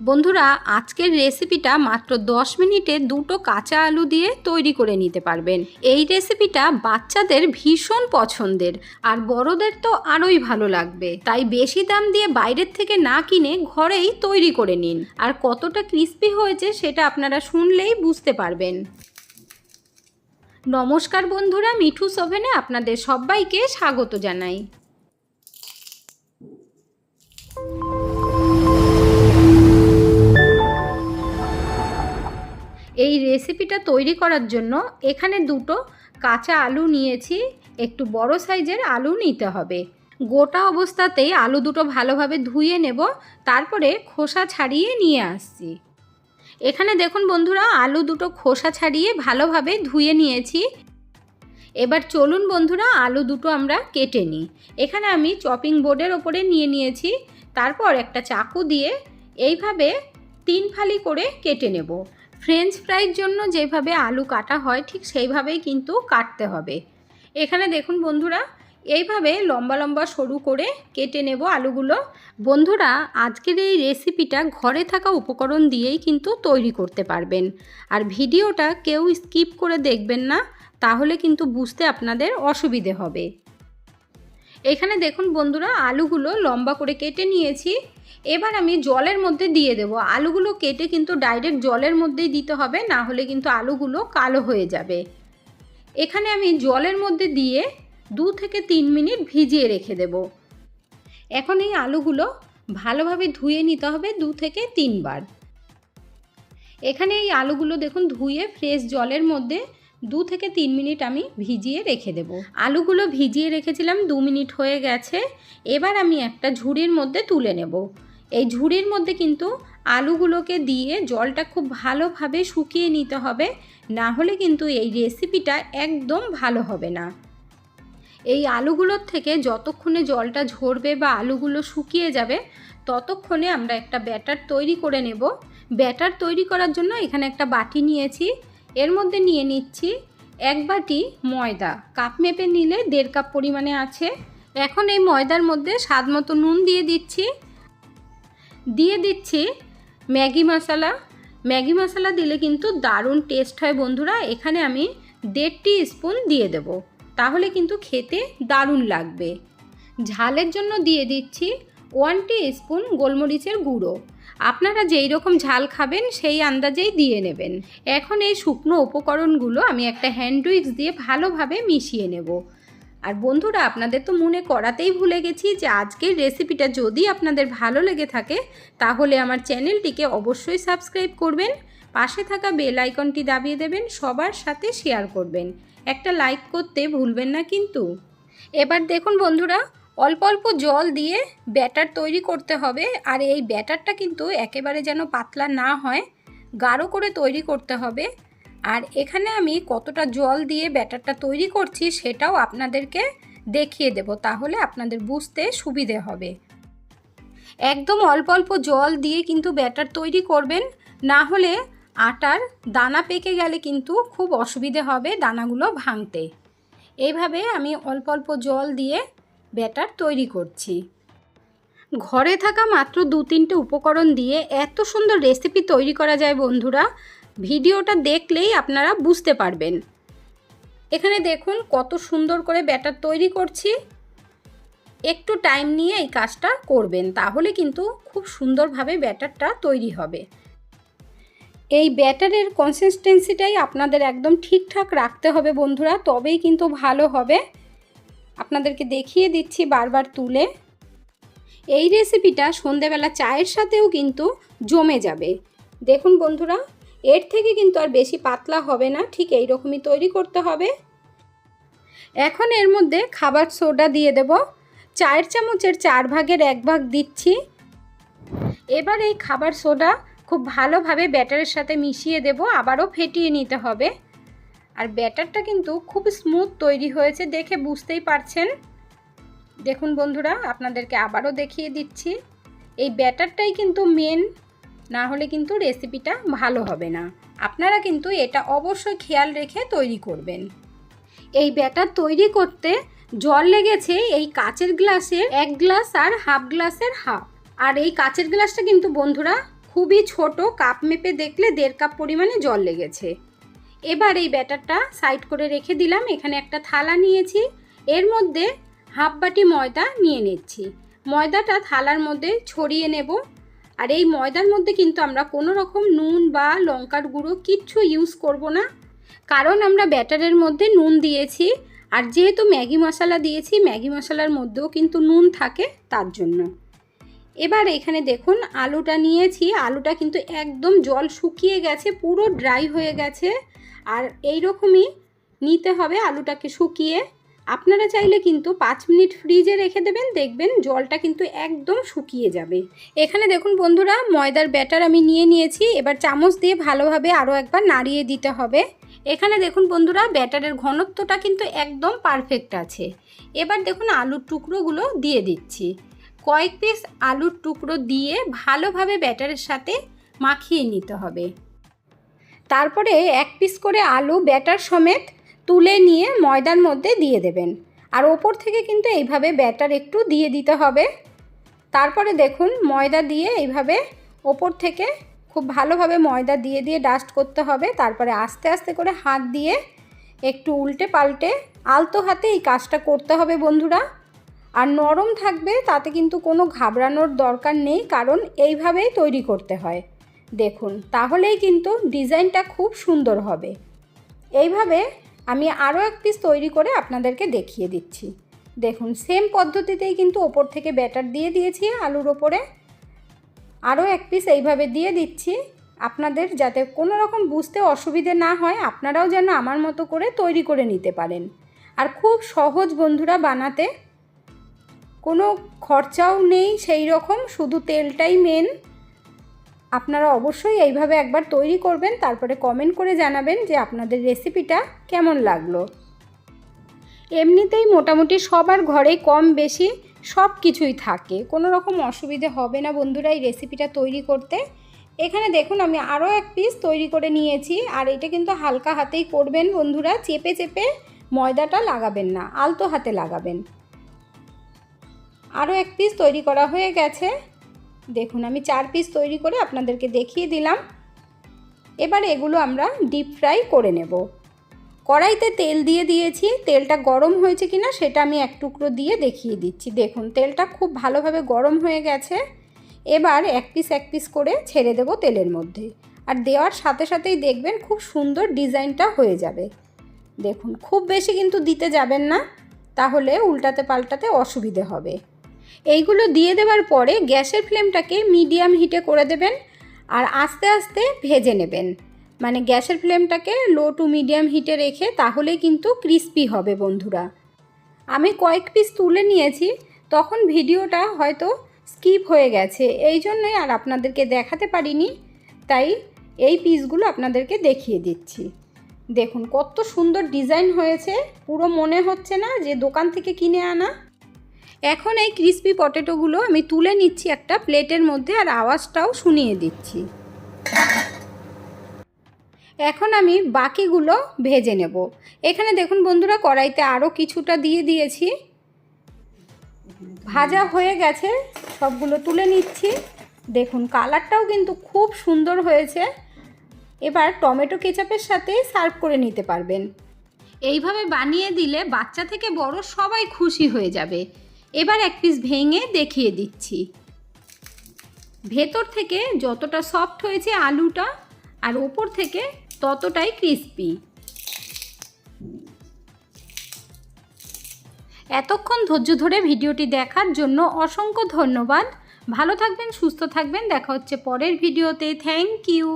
বন্ধুরা, আজকের রেসিপিটা মাত্র 10 মিনিটে দুটো কাঁচা আলু দিয়ে তৈরি করে নিতে পারবেন। এই রেসিপিটা বাচ্চাদের ভীষণ পছন্দের, আর বড়দের তো আরোই ভালো লাগবে। তাই বেশি দাম দিয়ে বাইরের থেকে না কিনে ঘরেই তৈরি করে নিন। আর কতটা ক্রিস্পি হয়েছে সেটা আপনারা শুনলেই বুঝতে পারবেন। নমস্কার বন্ধুরা, মিঠু ওভেনে আপনাদের সবাইকে স্বাগত জানাই। এই রেসিপিটা তৈরি করার জন্য এখানে দুটো কাঁচা আলু নিয়েছি, একটু বড় সাইজের আলু নিতে হবে। গোটা অবস্থাতেই আলু দুটো ভালোভাবে ধুয়ে নেব, তারপরে খোসা ছাড়িয়ে নিয়ে আসছি। এখানে দেখুন বন্ধুরা, আলু দুটো খোসা ছাড়িয়ে ভালোভাবে ধুয়ে নিয়েছি। এবার চলুন বন্ধুরা, আলু দুটো আমরা কেটে নিই। এখানে আমি চপিং বোর্ডের ওপরে নিয়ে নিয়েছি, তারপর একটা চাকু দিয়ে এইভাবে তিন ফালি করে কেটে নেব। ফ্রেঞ্চ ফ্রাইয়ের জন্য যেভাবে আলু কাটা হয়, ঠিক সেইভাবেই কিন্তু কাটতে হবে। এখানে দেখুন বন্ধুরা, এইভাবে লম্বা লম্বা সরু করে কেটে নেব আলুগুলো। বন্ধুরা, আজকের এই রেসিপিটা ঘরে থাকা উপকরণ দিয়েই কিন্তু তৈরি করতে পারবেন। আর ভিডিওটা কেউ স্কিপ করে দেখবেন না, তাহলে কিন্তু বুঝতে আপনাদের অসুবিধে হবে। এখানে দেখুন বন্ধুরা, আলুগুলো লম্বা করে কেটে নিয়েছি। এবার আমি জলের মধ্যে দিয়ে দেব। আলুগুলো কেটে কিন্তু ডাইরেক্ট জলের মধ্যেই দিতে হবে, না হলে কিন্তু আলুগুলো কালো হয়ে যাবে। এখানে আমি জলের মধ্যে দিয়ে দু থেকে তিন মিনিট ভিজিয়ে রেখে দেব। এখন এই আলুগুলো ভালোভাবে ধুয়ে নিতে হবে দু থেকে তিনবার। এখানে এই আলুগুলো দেখুন ধুয়ে ফ্রেশ জলের মধ্যে দু থেকে তিন মিনিট আমি ভিজিয়ে রেখে দেব। আলুগুলো ভিজিয়ে রেখেছিলাম, দু মিনিট হয়ে গেছে। এবার আমি একটা ঝুড়ির মধ্যে তুলে নেব। এই ঝুড়ির মধ্যে কিন্তু আলুগুলোকে দিয়ে জলটা খুব ভালোভাবে শুকিয়ে নিতে হবে, না হলে কিন্তু এই রেসিপিটা একদম ভালো হবে না। এই আলুগুলোর থেকে যতক্ষণে জলটা ঝরবে বা আলুগুলো শুকিয়ে যাবে, ততক্ষণে আমরা একটা ব্যাটার তৈরি করে নেব। ব্যাটার তৈরি করার জন্য এখানে একটা বাটি নিয়েছি। এর মধ্যে নিয়ে নিচ্ছি এক বাটি ময়দা। কাপ মেপে নিলে দেড় কাপ পরিমাণে আছে। এখন এই ময়দার মধ্যে স্বাদ মতো নুন দিয়ে দিচ্ছি। দিয়ে দিচ্ছি ম্যাগি মশলা। ম্যাগি মশলা দিলে কিন্তু দারুণ টেস্ট হয় বন্ধুরা। এখানে আমি দেড় টি স্পুন দিয়ে দেব। তাহলে কিন্তু খেতে দারুণ লাগবে। ঝালের জন্য দিয়ে দিচ্ছি ওয়ান টি স্পুন গোলমরিচের গুঁড়ো। আপনারা যেই রকম ঝাল খাবেন, সেই আন্দাজেই দিয়ে নেবেন। এখন এই শুকনো উপকরণগুলো আমি একটা হ্যান্ড উইক্স দিয়ে ভালোভাবে মিশিয়ে নেব। আর বন্ধুরা, আপনাদের তো মনে করাতেই ভুলে গেছি যে আজকের রেসিপিটা যদি আপনাদের ভালো লেগে থাকে, তাহলে আমার চ্যানেলটিকে অবশ্যই সাবস্ক্রাইব করবেন, পাশে থাকা বেল আইকনটি দাবিয়ে দেবেন, সবার সাথে শেয়ার করবেন। একটা লাইক করতে ভুলবেন না কিন্তু। এবার দেখুন বন্ধুরা অল্প অল্প জল দিয়ে ব্যাটার তৈরি করতে হবে। আর এই ব্যাটারটা কিন্তু একেবারে যেন পাতলা না হয়, গাঢ় করে তৈরি করতে হবে। আর এখানে আমি কতটা জল দিয়ে ব্যাটারটা তৈরি করছি সেটাও আপনাদেরকে দেখিয়ে দেব, তাহলে আপনাদের বুঝতে সুবিধে হবে। একদম অল্প অল্প জল দিয়ে কিন্তু ব্যাটার তৈরি করবেন, না হলে আটার দানা পেকে গেলে কিন্তু খুব অসুবিধে হবে দানাগুলো ভাঙতে। এইভাবে আমি অল্প অল্প জল দিয়ে ব্যাটার তৈরি করছি। ঘরে থাকা মাত্র দু তিনটে উপকরণ দিয়ে এত সুন্দর রেসিপি তৈরি করা যায় বন্ধুরা, ভিডিওটা দেখলেই আপনারা বুঝতে পারবেন। এখানে দেখুন কত সুন্দর করে ব্যাটার তৈরি করছি। একটু টাইম নিয়ে এই কাজটা করবেন, তাহলে কিন্তু খুব সুন্দরভাবে ব্যাটারটা তৈরি হবে। এই ব্যাটারের কনসিস্টেন্সিটাই আপনাদের একদম ঠিকঠাক রাখতে হবে বন্ধুরা, তবেই কিন্তু ভালো হবে। আপনাদেরকে দেখিয়ে দিচ্ছি বারবার তুলে। এই রেসিপিটা সন্ধেবেলা চায়ের সাথেও কিন্তু জমে যাবে। দেখুন বন্ধুরা, এর থেকে কিন্তু আর বেশি পাতলা হবে না, ঠিক এই রকমই তৈরি করতে হবে। এখন এর মধ্যে খাবার সোডা দিয়ে দেব। চায়ের চামচের চার ভাগের এক ভাগ দিচ্ছি। এবার এই খাবার সোডা খুব ভালোভাবে ব্যাটারের সাথে মিশিয়ে দেব, আবারও ফেটিয়ে নিতে হবে। আর ব্যাটারটা কিন্তু খুব স্মুথ তৈরি হয়েছে দেখে বুঝতেই পারছেন। দেখুন বন্ধুরা, আপনাদেরকে আবারও দেখিয়ে দিচ্ছি। এই ব্যাটারটাই কিন্তু মেন না হলে কিন্তু রেসিপিটা ভালো হবে না। আপনারা কিন্তু এটা অবশ্যই খেয়াল রেখে তৈরি করবেন। এই ব্যাটার তৈরি করতে জল লেগেছে এই কাচের গ্লাসের এক গ্লাস আর হাফ গ্লাসের হাফ। আর এই কাচের গ্লাসটা কিন্তু বন্ধুরা খুবই ছোট, কাপ মেপে দেখলে দেড় কাপ পরিমাণে জল লেগেছে। এবার এই ব্যাটারটা সাইড করে রেখে দিলাম। এখানে একটা থালা নিয়েছি। এর মধ্যে হাফ বাটি ময়দা নিয়ে নিচ্ছি। ময়দাটা থালার মধ্যে ছড়িয়ে নেব। আর এই ময়দার মধ্যে কিন্তু আমরা কোনো রকম নুন বা লঙ্কার গুঁড়ো কিচ্ছু ইউজ করব না। কারণ আমরা ব্যাটারের মধ্যে নুন দিয়েছি। আর যেহেতু ম্যাগি মশলা দিয়েছি, ম্যাগি মশলার মধ্যেও কিন্তু নুন থাকে তার জন্য। এবার এখানে দেখুন, আলুটা নিয়েছি। আলুটা কিন্তু একদম জল শুকিয়ে গেছে, পুরো ড্রাই হয়ে গেছে। আর এই রকমই নিতে হবে আলুটাকে শুকিয়ে। আপনারা চাইলে কিন্তু পাঁচ মিনিট ফ্রিজে রেখে দেবেন, দেখবেন জলটা কিন্তু একদম শুকিয়ে যাবে। এখানে দেখুন বন্ধুরা, ময়দার ব্যাটার আমি নিয়ে নিয়েছি। এবার চামচ দিয়ে ভালোভাবে আরও একবার নাড়িয়ে দিতে হবে। এখানে দেখুন বন্ধুরা, ব্যাটারের ঘনত্বটা কিন্তু একদম পারফেক্ট আছে। এবার দেখুন আলুর টুকরোগুলো দিয়ে দিচ্ছি। কয়েক পিস আলুর টুকরো দিয়ে ভালোভাবে ব্যাটারের সাথে মাখিয়ে নিতে হবে। তারপরে এক পিস করে আলু, ব্যাটার সমেত তুলে নিয়ে ময়দার মধ্যে দিয়ে দেবেন। আর ওপর থেকে কিন্তু এইভাবে ব্যাটার একটু দিয়ে দিতে হবে। তারপরে দেখুন, ময়দা দিয়ে এইভাবে ওপর থেকে খুব ভালোভাবে ময়দা দিয়ে দিয়ে ডাস্ট করতে হবে। তারপরে আস্তে আস্তে করে হাত দিয়ে একটু উল্টে পাল্টে আলতো হাতে এই কাজটা করতে হবে বন্ধুরা। আর নরম থাকবে, তাতে কিন্তু কোনো ঘাবড়ানোর দরকার নেই, কারণ এইভাবেই তৈরি করতে হয়। দেখুন, তাহলেই কিন্তু ডিজাইনটা খুব সুন্দর হবে। এইভাবে আমি আরও এক পিস তৈরি করে আপনাদেরকে দেখিয়ে দিচ্ছি। দেখুন সেম পদ্ধতিতেই কিন্তু ওপর থেকে ব্যাটার দিয়ে দিয়েছি আলুর ওপরে। আরও এক পিস এইভাবে দিয়ে দিচ্ছি। আপনাদের যাতে কোনো রকম বুঝতে অসুবিধে না হয়, আপনারাও যেন আমার মতো করে তৈরি করে নিতে পারেন। আর খুব সহজ বন্ধুরা, বানাতে কোনো খরচাও নেই, সেই রকম, শুধু তেলটাই মেন আপনারা অবশ্যই এইভাবে একবার তৈরি করবেন, তারপরে কমেন্ট করে জানাবেন যে আপনাদের রেসিপিটা কেমন লাগল। এমনিতেই মোটামুটি সবার ঘরেই কম বেশি সব কিছুই থাকে, কোনো রকম অসুবিধে হবে না বন্ধুরা এই রেসিপিটা তৈরি করতে। এখানে দেখুন আমি আরও এক পিস তৈরি করে নিয়েছি, আর এটা কিন্তু হালকা হাতেই করবেন বন্ধুরা, চেপে চেপে ময়দাটা লাগাবেন না, আলতো হাতে লাগাবেন। আরও এক পিস তৈরি করা হয়ে গেছে। দেখুন, আমি চার পিস তৈরি করে আপনাদেরকে দেখিয়ে দিলাম। এবার এগুলো আমরা ডিপ ফ্রাই করে নেব। কড়াইতে তেল দিয়ে দিয়েছি। তেলটা গরম হয়েছে কিনা সেটা আমি এক টুকরো দিয়ে দেখিয়ে দিচ্ছি। দেখুন, তেলটা খুব ভালোভাবে গরম হয়ে গেছে। এবার এক পিস এক পিস করে ছেড়ে দেব তেলের মধ্যে। আর দেওয়ার সাথে সাথেই দেখবেন খুব সুন্দর ডিজাইনটা হয়ে যাবে। দেখুন, খুব বেশি কিন্তু দিতে যাবেন না। তাহলে উল্টাতে পাল্টাতে অসুবিধে হবে। এইগুলো দিয়ে দেওয়ার পরে গ্যাসের ফ্লেমটাকে মিডিয়াম হিটে করে দেবেন আর আস্তে আস্তে ভেজে নেবেন। মানে গ্যাসের ফ্লেমটাকে লো টু মিডিয়াম হিটে রেখে তাহলেই কিন্তু ক্রিস্পি হবে বন্ধুরা। আমি কয়েক পিস তুলে নিয়েছি, তখন ভিডিওটা হয়তো স্কিপ হয়ে গেছে, এই জন্যই আর আপনাদেরকে দেখাতে পারিনি। তাই এই পিসগুলো আপনাদেরকে দেখিয়ে দিচ্ছি। দেখুন কত সুন্দর ডিজাইন হয়েছে, পুরো মনে হচ্ছে না যে দোকান থেকে কিনে আনা। এখন এই ক্রিসপি পটেটোগুলো আমি তুলে নিচ্ছি একটা প্লেটের মধ্যে আর আওয়াজটাও শুনিয়ে দিচ্ছি। এখন আমি বাকিগুলো ভেজে নেব। এখানে দেখুন বন্ধুরা, কড়াইতে আরও কিছুটা দিয়ে দিয়েছি। ভাজা হয়ে গেছে, সবগুলো তুলে নিচ্ছি। দেখুন, কালারটাও কিন্তু খুব সুন্দর হয়েছে। এবার টমেটো কেচাপের সাথে সার্ভ করে নিতে পারবেন। এইভাবে বানিয়ে দিলে বাচ্চা থেকে বড় সবাই খুশি হয়ে যাবে। এবার এক পিস ভেঙে দেখিয়ে দিচ্ছি। ভেতর থেকে যতটা সফট হয়েছে আলুটা, আর ওপর থেকে ততটাই ক্রিস্পি এতক্ষণ ধৈর্য ধরে ভিডিওটি দেখার জন্য অসংখ্য ধন্যবাদ। ভালো থাকবেন, সুস্থ থাকবেন। দেখা হচ্ছে পরের ভিডিওতে। Thank you